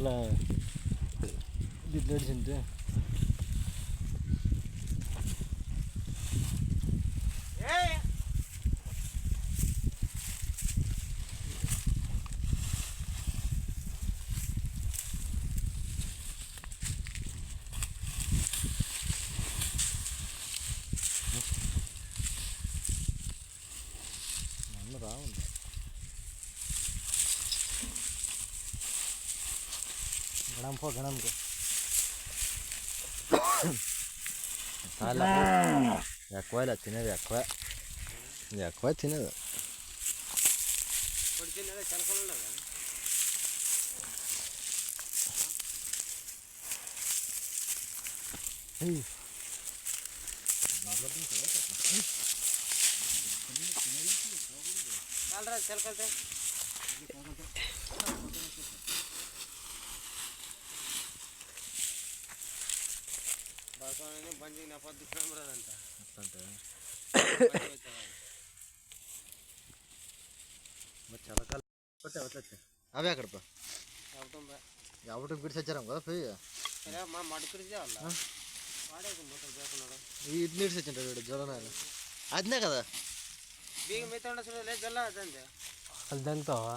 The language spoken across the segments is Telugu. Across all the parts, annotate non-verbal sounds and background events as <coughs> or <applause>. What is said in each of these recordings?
మళ్ళా గిట్ల ఏడిచింటే నన్ను రావుంది గణం పో గణంకి చాలా ఎక్కువ ఇలా తినేది ఎక్కువ ఎక్కువ తినేది <coughs> అవే అక్కడ ఎవరికి పిడిచి వచ్చారాం కదా పోయి. ఇడ్లీ ఇడిచి వచ్చింటాడు వీడు జ్వరం అదినే కదా? బీగ మిగతా ఉండ చూడ లేదు జల్ల అదంతే. అది దంగుతావా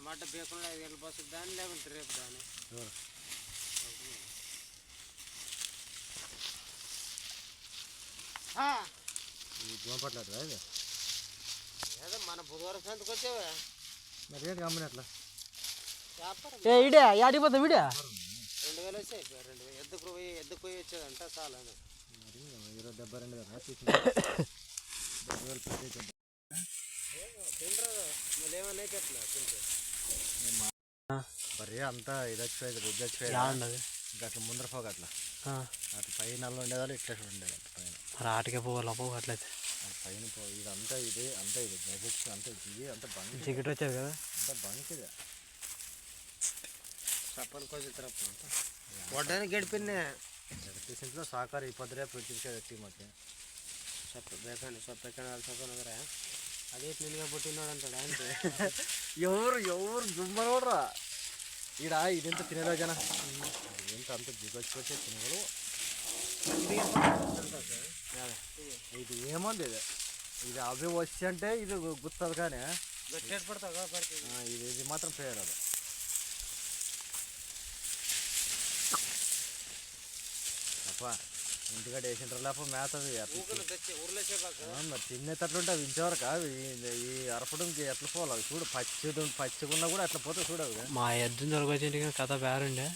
లేకుంటే రేపు దాని. ఎవరు? ఆ, ఈ దోమ పట్లేదు కదా ఇది ఏదో మన బుధవారం సంతకు వచ్చేవా? మరి ఏంటి గమ్మని అట్లా? ఏ ఇడే యాడికి పోతావు ఇడే రెండు వేలు వచ్చాయి రెండు వేలు. ఎద్దుకు పోయి ఎద్దుకు పోయి వచ్చేదంట చాలా మరి ఇరవై డెబ్బై రెండు <laughs> డెబ్బై వేలు డెబ్బై. తింటారు మళ్ళీ ఏమన్నా చెట్ల తింటే. మరి అంతా ఇది వచ్చిపోయేది గుజ్జు వచ్చిపోయేది యాడుండదు అట్లా ముందర పోక అట్లా అట్లా పైన అల్ల ఉండేదాళ్ళు ఇట్లా ఉండేది పైన. మరి ఆటకే పోవాలా పో అట్లయితే. అట్లా పైన పో ఇదంతా ఇది అంతా ఇది బెజెక్స్ అంతా ఇది అంతా బంక్ చికెట్ వచ్చేది కదా? అంతా బంక్ ఇది. చప్పని కొంచెం తిరగప్పుడు వడ్డానికి గడిపినే జగదీశంలో సాకారు ఈ పొద్దురే పిలిచేది టీం వచ్చి. సొప్ప బేకాని సొప్ప ఎక్కడ సొప్ప అదే నిలుగా పుట్టినాడు అంటాడు అంతే ఎవరు ఎవరు దుమ్మని కూడా ఈడ ఇదెంత తినేదా జన? ఎంత అంత దిగొచ్చిపోతే తినగలవు? ఇది ఏముంది ఇది? ఇది అవి వచ్చి అంటే ఇది గుర్తుంది కానీ. ఇది ఇది మాత్రం పేరు అది. అప్ప ఇంటికాడ వేసింటారు లేకపోతే మేత అది అట్లా ఊకలు తెచ్చి ఊర్లో చెప్పాక ఆ, మరి తినేటట్లుంటే అవి ఇంచేవరకు అవి ఈ- ఈ అరపడంకి ఎట్లా పోవాలి? చూడు పచ్చి పచ్చిగున్నా కూడా అట్లా పోతే చూడవు మా ఎద్దుని దొరకొచ్చింటి కథ బేరుండే